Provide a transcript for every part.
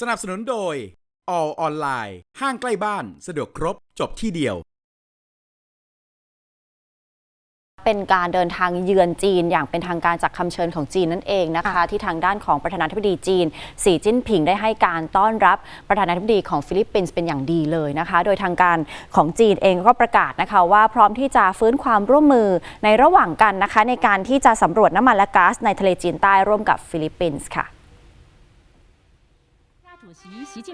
สนับสนุนโดย All ออนไลน์ห้างใกล้บ้านสะดวกครบจบที่เดียว เป็นการเดินทางเยือนจีนอย่างเป็นทางการจากคำเชิญของจีนนั่นเองนะคะ ที่ทางด้านของประธานาธิบดีจีน สีจิ้นผิงได้ให้การต้อนรับประธานาธิบดีของฟิลิปปินส์เป็นอย่างดีเลยนะคะ โดยทางการของจีนเองก็ประกาศนะคะว่าพร้อมที่จะฟื้นความร่วมมือในระหว่างกันนะคะ ในการที่จะสำรวจน้ำมันและก๊าซในทะเลจีนใต้ร่วมกับฟิลิปปินส์ค่ะ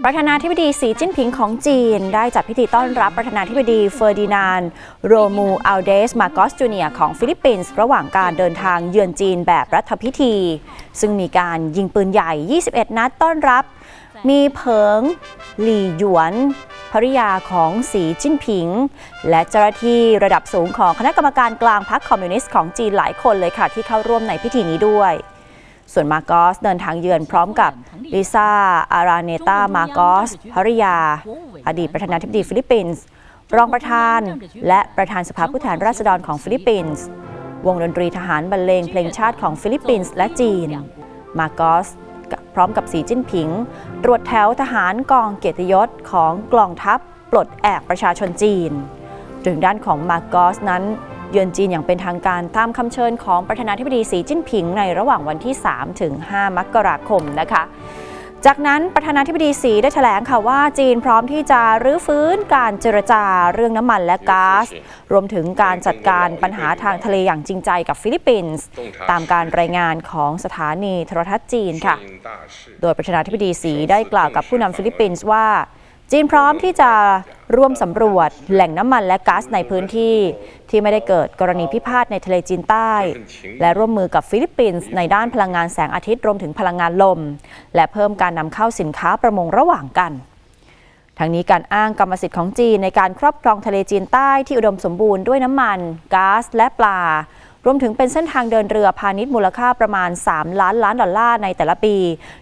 ประธานาธิบดีสีจิ้นผิงของจีน ได้จัดพิธีต้อนรับประธานาธิบดีเฟอร์ดินานโรมูอัลเดสมาโกสจูเนียของฟิลิปปินส์ระหว่างการเดินทางเยือนจีนแบบรัฐพิธี ซึ่งมีการยิงปืนใหญ่ 21 นัดต้อนรับ มีเผิงหลี่หยวนภริยาของสีจิ้นผิง และเจ้าหน้าที่ระดับสูงของคณะกรรมการกลางพรรคคอมมิวนิสต์ของจีนหลายคนเลยค่ะที่เข้าร่วมในพิธีนี้ด้วย ส่วนมาโกสเดินทางเยือนพร้อมกับลิซ่า อาราเนตามาโกสภริยา อดีตประธานาธิบดีฟิลิปปินส์ รองประธาน และประธานสภาผู้แทนราษฎรของฟิลิปปินส์ วงดนตรีทหารบรรเลงเพลงชาติของฟิลิปปินส์และจีน มาโกสพร้อมกับสีจิ้นผิง ตรวจแถวทหารกองเกียรติยศของกองทัพปลดแอกประชาชนจีนถึงด้านของมาโกสนั้น เยือนจีนอย่างเป็นทางการตามคำเชิญของประธานาธิบดีสีจิ้นผิงในระหว่างวันที่ 3 ถึง 5 มกราคมนะคะจากนั้นประธานาธิบดีสีได้แถลงค่ะว่าจีนพร้อมที่จะรื้อฟื้นการเจรจาเรื่องน้ำมันและก๊าซรวมถึงการจัดการปัญหาทางทะเลอย่างจริงใจกับฟิลิปปินส์ตามการรายงานของสถานีโทรทัศน์จีนค่ะ โดยประธานาธิบดีสีได้กล่าวกับผู้นำฟิลิปปินส์ว่า จีนพร้อมที่จะ ร่วมสำรวจแหล่งน้ำมันและก๊าซในพื้นที่ ที่ไม่ได้เกิดกรณีพิพาทในทะเลจีนใต้ และร่วมมือกับฟิลิปปินส์ในด้านพลังงานแสงอาทิตย์รวมถึงพลังงานลม และเพิ่มการนำเข้าสินค้าประมงระหว่างกันทั้งนี้การอ้างกรรมสิทธิ์ของจีนในการครอบครองทะเลจีนใต้ที่อุดมสมบูรณ์ด้วยน้ำมันก๊าซและปลา รวมถึงเป็นเส้นทางเดินเรือพาณิชย์มูลค่าประมาณ 3 ล้านล้านดอลลาร์ในแต่ละปี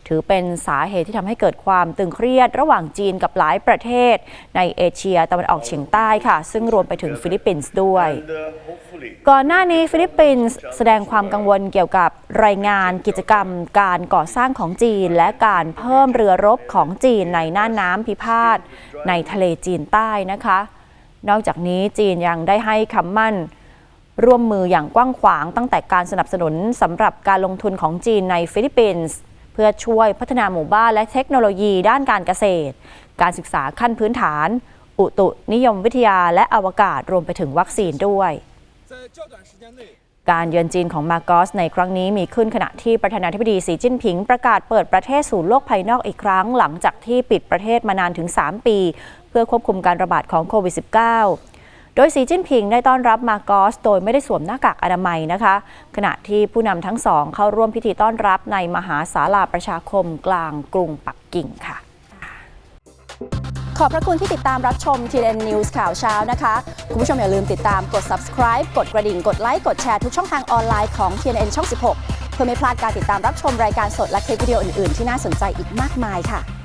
ถือเป็นสาเหตุที่ทำให้เกิดความตึงเครียดระหว่างจีนกับหลายประเทศ ในเอเชียตะวันออกเฉียงใต้ค่ะ ซึ่งรวมไปถึงฟิลิปปินส์ด้วย ก่อนหน้านี้ฟิลิปปินส์แสดงความกังวลเกี่ยวกับรายงานกิจกรรม การก่อสร้างของจีน และการเพิ่มเรือรบของจีนในน่านน้ำพิพาทในทะเลจีนใต้นะคะ นอกจากนี้จีนยังได้ให้คำมั่น ร่วมมืออย่างกว้างขวางตั้งแต่การสนับสนุนสำหรับการลงทุนของจีนในฟิลิปปินส์เพื่อช่วยพัฒนาหมู่บ้านและเทคโนโลยีด้านการเกษตร การศึกษาขั้นพื้นฐาน อุตุนิยมวิทยาและอวกาศรวมไปถึงวัคซีนด้วยการเยือนจีนของมาโกสในครั้งนี้มีขึ้นขณะที่ประธานาธิบดีสีจิ้นผิงประกาศเปิดประเทศสู่โลกภายนอกอีกครั้งหลังจากที่ปิดประเทศมานานถึง 3 ปี เพื่อควบคุมการระบาดของโควิด -19 โดยสีจิ้นผิงได้ต้อนรับมาโกสโดยไม่ได้สวมหน้ากากอนามัยนะคะ ขณะที่ผู้นำทั้งสองเข้าร่วมพิธีต้อนรับในมหาศาลาประชาคมกลางกรุงปักกิ่งค่ะ ขอบพระคุณที่ติดตามรับชม TN News ข่าวเช้านะคะ คุณผู้ชมอย่าลืมติดตามกด subscribe กดกระดิ่ง กดไลค์ กดแชร์ทุกช่องทางออนไลน์ของ TNN ช่อง 16 เพื่อไม่พลาดการติดตามรับชมรายการสดและคลิปวิดีโออื่น ๆ ที่น่าสนใจอีกมากมายค่ะ